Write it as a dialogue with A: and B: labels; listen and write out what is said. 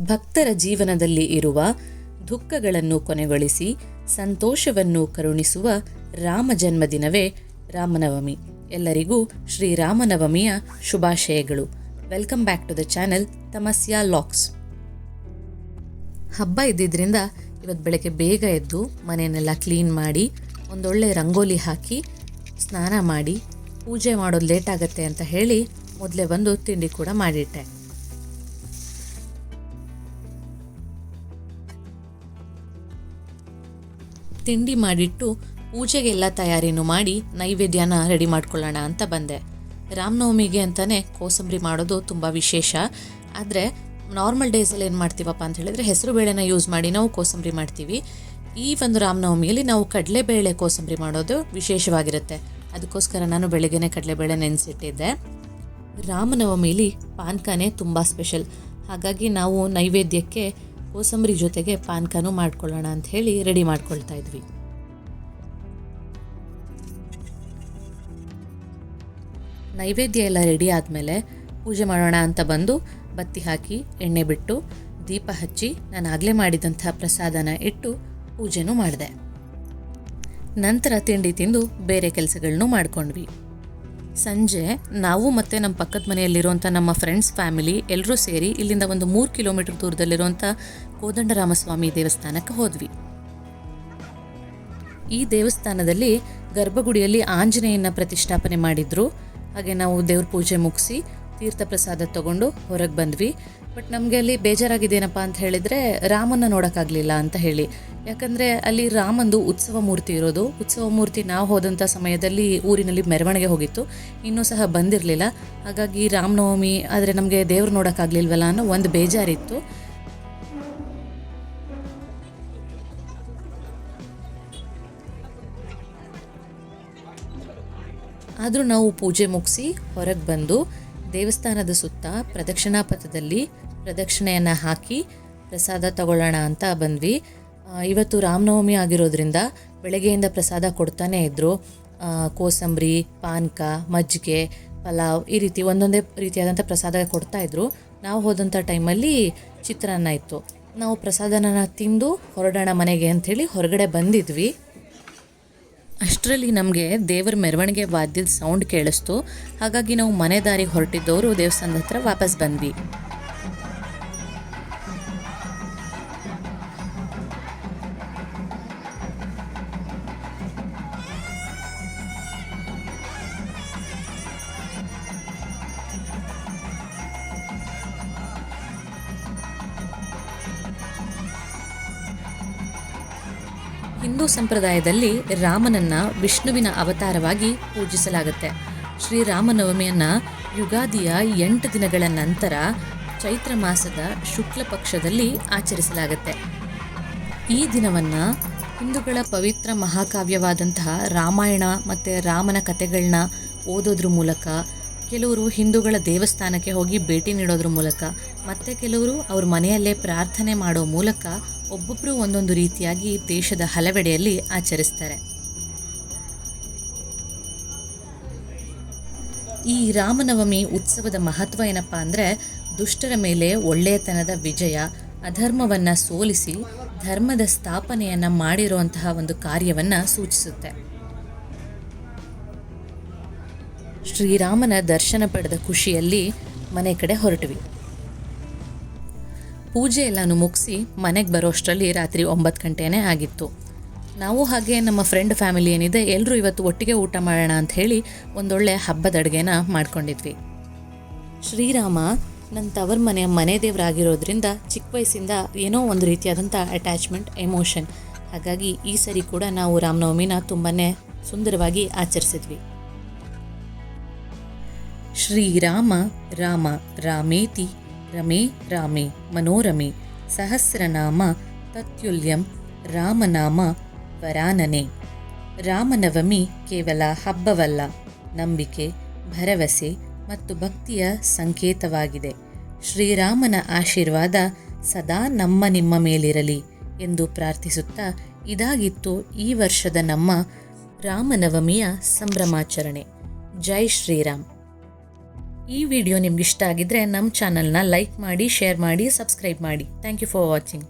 A: ಭಕ್ತರ ಜೀವನದಲ್ಲಿ ಇರುವ ದುಃಖಗಳನ್ನು ಕೊನೆಗೊಳಿಸಿ ಸಂತೋಷವನ್ನು ಕರುಣಿಸುವ ರಾಮ ಜನ್ಮದಿನವೇ ರಾಮನವಮಿ. ಎಲ್ಲರಿಗೂ ಶ್ರೀರಾಮನವಮಿಯ ಶುಭಾಶಯಗಳು. Welcome back to the channel ತಮಸ್ಯಾ ಲಾಕ್ಸ್ ಹಬ್ಬ ಇದ್ದಿದ್ದರಿಂದ ಇವತ್ತು ಬೆಳಗ್ಗೆ ಬೇಗ ಎದ್ದು ಮನೆಯನ್ನೆಲ್ಲ ಕ್ಲೀನ್ ಮಾಡಿ, ಒಂದೊಳ್ಳೆ ರಂಗೋಲಿ ಹಾಕಿ, ಸ್ನಾನ ಮಾಡಿ, ಪೂಜೆ ಮಾಡೋದು ಲೇಟ್ ಆಗುತ್ತೆ ಅಂತ ಹೇಳಿ ಮೊದಲೇ ಬಂದು ತಿಂಡಿ ಕೂಡ ಮಾಡಿಟ್ಟೆ. ತಿಂಡಿ ಮಾಡಿಟ್ಟು ಪೂಜೆಗೆಲ್ಲ ತಯಾರಿನೂ ಮಾಡಿ ನೈವೇದ್ಯನ ರೆಡಿ ಮಾಡ್ಕೊಳ್ಳೋಣ ಅಂತ ಬಂದೆ. ರಾಮನವಮಿಗೆ ಅಂತಲೇ ಕೋಸಂಬರಿ ಮಾಡೋದು ತುಂಬ ವಿಶೇಷ. ಆದರೆ ನಾರ್ಮಲ್ ಡೇಸಲ್ಲಿ ಏನು ಮಾಡ್ತೀವಪ್ಪ ಅಂತ ಹೇಳಿದ್ರೆ ಹೆಸರು ಬೇಳೆನ ಯೂಸ್ ಮಾಡಿ ನಾವು ಕೋಸಂಬರಿ ಮಾಡ್ತೀವಿ. ಈ ಒಂದು ರಾಮನವಮಿಯಲ್ಲಿ ನಾವು ಕಡಲೆಬೇಳೆ ಕೋಸಂಬರಿ ಮಾಡೋದು ವಿಶೇಷವಾಗಿರುತ್ತೆ. ಅದಕ್ಕೋಸ್ಕರ ನಾನು ಬೆಳಗ್ಗೆನೇ ಕಡಲೆಬೇಳೆ ನೆನೆಸಿಟ್ಟಿದ್ದೆ. ರಾಮನವಮಿಲಿ ಪಾನ್ಕನೇ ತುಂಬ ಸ್ಪೆಷಲ್ ಹಾಗಾಗಿ ನಾವು ನೈವೇದ್ಯಕ್ಕೆ ಕೋಸಂಬರಿ ಜೊತೆಗೆ ಪಾನ್ಕನೂ ಮಾಡ್ಕೊಳ್ಳೋಣ ಅಂತ ಹೇಳಿ ರೆಡಿ ಮಾಡ್ಕೊಳ್ತಾ ಇದ್ವಿ. ನೈವೇದ್ಯ ಎಲ್ಲ ರೆಡಿ ಆದಮೇಲೆ ಪೂಜೆ ಮಾಡೋಣ ಅಂತ ಬಂದು ಬತ್ತಿ ಹಾಕಿ, ಎಣ್ಣೆ ಬಿಟ್ಟು, ದೀಪ ಹಚ್ಚಿ ನಾನು ಆಗಲೇ ಮಾಡಿದಂಥ ಪ್ರಸಾದನ ಇಟ್ಟು ಪೂಜೆನೂ ಮಾಡಿದೆ. ನಂತರ ತಿಂಡಿ ತಿಂದು ಬೇರೆ ಕೆಲಸಗಳನ್ನೂ ಮಾಡ್ಕೊಂಡ್ವಿ. ಸಂಜೆ ನಾವು ಮತ್ತು ನಮ್ಮ ಪಕ್ಕದ ಮನೆಯಲ್ಲಿರುವಂಥ ನಮ್ಮ ಫ್ರೆಂಡ್ಸ್ ಫ್ಯಾಮಿಲಿ ಎಲ್ಲರೂ ಸೇರಿ ಇಲ್ಲಿಂದ ಒಂದು ಮೂರು ಕಿಲೋಮೀಟರ್ ದೂರದಲ್ಲಿರುವಂಥ ಕೋದಂಡರಾಮಸ್ವಾಮಿ ದೇವಸ್ಥಾನಕ್ಕೆ ಹೋದ್ವಿ. ಈ ದೇವಸ್ಥಾನದಲ್ಲಿ ಗರ್ಭಗುಡಿಯಲ್ಲಿ ಆಂಜನೇಯನ ಪ್ರತಿಷ್ಠಾಪನೆ ಮಾಡಿದ್ರು. ಹಾಗೆ ನಾವು ದೇವ್ರ ಪೂಜೆ ಮುಗಿಸಿ ತೀರ್ಥ ಪ್ರಸಾದ ತಗೊಂಡು ಹೊರಗೆ ಬಂದ್ವಿ. ಬಟ್ ನಮಗೆ ಅಲ್ಲಿ ಬೇಜಾರಾಗಿದ್ದೇನಪ್ಪ ಅಂತ ಹೇಳಿದರೆ ರಾಮನ ನೋಡೋಕ್ಕಾಗಲಿಲ್ಲ ಅಂತ ಹೇಳಿ. ಯಾಕಂದರೆ ಅಲ್ಲಿ ರಾಮಂದು ಉತ್ಸವ ಮೂರ್ತಿ ಇರೋದು. ಉತ್ಸವ ಮೂರ್ತಿ ನಾವು ಹೋದಂಥ ಸಮಯದಲ್ಲಿ ಊರಿನಲ್ಲಿ ಮೆರವಣಿಗೆ ಹೋಗಿತ್ತು. ಇನ್ನೂ ಸಹ ಬಂದಿರಲಿಲ್ಲ. ಹಾಗಾಗಿ ರಾಮನವಮಿ ಆದರೆ ನಮಗೆ ದೇವ್ರು ನೋಡೋಕ್ಕಾಗಲಿಲ್ವಲ್ಲ ಅನ್ನೋ ಒಂದು ಬೇಜಾರಿತ್ತು. ಆದರೂ ನಾವು ಪೂಜೆ ಮುಗಿಸಿ ಹೊರಗೆ ಬಂದು ದೇವಸ್ಥಾನದ ಸುತ್ತ ಪ್ರದಕ್ಷಿಣಾ ಪಥದಲ್ಲಿ ಪ್ರದಕ್ಷಿಣೆಯನ್ನು ಹಾಕಿ ಪ್ರಸಾದ ತಗೊಳ್ಳೋಣ ಅಂತ ಬಂದ್ವಿ. ಇವತ್ತು ರಾಮನವಮಿ ಆಗಿರೋದ್ರಿಂದ ಬೆಳಗ್ಗೆಯಿಂದ ಪ್ರಸಾದ ಕೊಡ್ತಾನೇ ಇದ್ದರು ಕೋಸಂಬರಿ, ಪಾನಕ, ಮಜ್ಜಿಗೆ, ಪಲಾವ್ ಈ ರೀತಿ ಒಂದೊಂದೇ ರೀತಿಯಾದಂಥ ಪ್ರಸಾದ ಕೊಡ್ತಾ ಇದ್ರು. ನಾವು ಹೋದಂಥ ಟೈಮಲ್ಲಿ ಚಿತ್ರಾನ್ನ ಇತ್ತು. ನಾವು ಪ್ರಸಾದನ ತಿಂದು ಹೊರಡೋಣ ಮನೆಗೆ ಅಂಥೇಳಿ ಹೊರಗಡೆ ಬಂದಿದ್ವಿ. ಅಷ್ಟರಲ್ಲಿ ನಮಗೆ ದೇವರ ಮೆರವಣಿಗೆ ವಾದ್ಯದ ಸೌಂಡ್ ಕೇಳಿಸ್ತು. ಹಾಗಾಗಿ ನಾವು ಮನೆ ದಾರಿಗೆ ಹೊರಟಿದ್ದವರು ದೇವಸ್ಥಾನದ ಹತ್ರ ವಾಪಸ್ ಬಂದ್ವಿ. ಹಿಂದೂ ಸಂಪ್ರದಾಯದಲ್ಲಿ ರಾಮನನ್ನ ವಿಷ್ಣುವಿನ ಅವತಾರವಾಗಿ ಪೂಜಿಸಲಾಗುತ್ತೆ. ಶ್ರೀರಾಮನವಮಿಯನ್ನ ಯುಗಾದಿಯ ಎಂಟು ದಿನಗಳ ನಂತರ ಚೈತ್ರ ಮಾಸದ ಶುಕ್ಲ ಪಕ್ಷದಲ್ಲಿ ಆಚರಿಸಲಾಗುತ್ತೆ. ಈ ದಿನವನ್ನು ಹಿಂದೂಗಳ ಪವಿತ್ರ ಮಹಾಕಾವ್ಯವಾದಂತಹ ರಾಮಾಯಣ ಮತ್ತು ರಾಮನ ಕಥೆಗಳನ್ನ ಓದೋದ್ರ ಮೂಲಕ ಕೆಲವರು ಹಿಂದೂಗಳ ದೇವಸ್ಥಾನಕ್ಕೆ ಹೋಗಿ ಭೇಟಿ ನೀಡೋದ್ರ ಮೂಲಕ, ಮತ್ತೆ ಕೆಲವರು ಅವ್ರ ಮನೆಯಲ್ಲೇ ಪ್ರಾರ್ಥನೆ ಮಾಡೋ ಮೂಲಕ ಒಬ್ಬೊಬ್ಬರು ಒಂದೊಂದು ರೀತಿಯಾಗಿ ದೇಶದ ಹಲವೆಡೆಯಲ್ಲಿ ಆಚರಿಸ್ತಾರೆ. ಈ ರಾಮನವಮಿ ಉತ್ಸವದ ಮಹತ್ವ ಏನಪ್ಪ ಅಂದರೆ, ದುಷ್ಟರ ಮೇಲೆ ಒಳ್ಳೆಯತನದ ವಿಜಯ, ಅಧರ್ಮವನ್ನು ಸೋಲಿಸಿ, ಧರ್ಮದ ಸ್ಥಾಪನೆಯನ್ನು ಮಾಡಿರುವಂತಹ ಒಂದು ಕಾರ್ಯವನ್ನು ಸೂಚಿಸುತ್ತೆ. ಶ್ರೀರಾಮನ ದರ್ಶನ ಪಡೆದ ಖುಷಿಯಲ್ಲಿ ಮನೆ ಕಡೆ ಹೊರಟ್ವಿ. ಪೂಜೆ ಎಲ್ಲನೂ ಮುಗಿಸಿ ಮನೆಗೆ ಬರೋಷ್ಟರಲ್ಲಿ ರಾತ್ರಿ ಒಂಬತ್ತು ಗಂಟೆನೇ ಆಗಿತ್ತು. ನಾವು ಹಾಗೆ ನಮ್ಮ ಫ್ರೆಂಡ್ ಫ್ಯಾಮಿಲಿ ಏನಿದೆ ಎಲ್ಲರೂ ಇವತ್ತು ಒಟ್ಟಿಗೆ ಊಟ ಮಾಡೋಣ ಅಂತ ಹೇಳಿ ಒಂದೊಳ್ಳೆ ಹಬ್ಬದ ಅಡುಗೆನ ಮಾಡ್ಕೊಂಡಿದ್ವಿ. ಶ್ರೀರಾಮ ನನ್ನ ತವರ್ ಮನೆಯ ಮನೆ ದೇವರಾಗಿರೋದ್ರಿಂದ ಚಿಕ್ಕ ವಯಸ್ಸಿಂದ ಏನೋ ಒಂದು ರೀತಿಯಾದಂಥ ಅಟ್ಯಾಚ್ಮೆಂಟ್ ಎಮೋಷನ್ ಹಾಗಾಗಿ ಈ ಸರಿ ಕೂಡ ನಾವು ರಾಮನವಮಿನ ತುಂಬಾ ಸುಂದರವಾಗಿ ಆಚರಿಸಿದ್ವಿ. ಶ್ರೀರಾಮ, ರಾಮ, ರಾಮೇತಿ, ರಮೇ, ರಾಮೇ, ಮನೋರಮೆ, ಸಹಸ್ರನಾಮ, ತತ್ಯುಲ್ಯಂ, ರಾಮನಾಮ, ವರಾನನೆ. ರಾಮನವಮಿ ಕೇವಲ ಹಬ್ಬವಲ್ಲ, ನಂಬಿಕೆ, ಭರವಸೆ ಮತ್ತು ಭಕ್ತಿಯ ಸಂಕೇತವಾಗಿದೆ. ಶ್ರೀರಾಮನ ಆಶೀರ್ವಾದ ಸದಾ ನಮ್ಮ ನಿಮ್ಮ ಮೇಲಿರಲಿ ಎಂದು ಪ್ರಾರ್ಥಿಸುತ್ತಾ ಇದಾಗಿತ್ತು ಈ ವರ್ಷದ ನಮ್ಮ ರಾಮನವಮಿಯ ಸಂಭ್ರಮಾಚರಣೆ. ಜೈ ಶ್ರೀರಾಮ್. ಈ ವಿಡಿಯೋ ನಿಮ್ಗೆ ಇಷ್ಟ ಆಗಿದ್ರೆ ನಮ್ಮ ಚಾನಲ್ನ ಲೈಕ್ ಮಾಡಿ, ಶೇರ್ ಮಾಡಿ, ಸಬ್ಸ್ಕ್ರೈಬ್ ಮಾಡಿ. Thank you for watching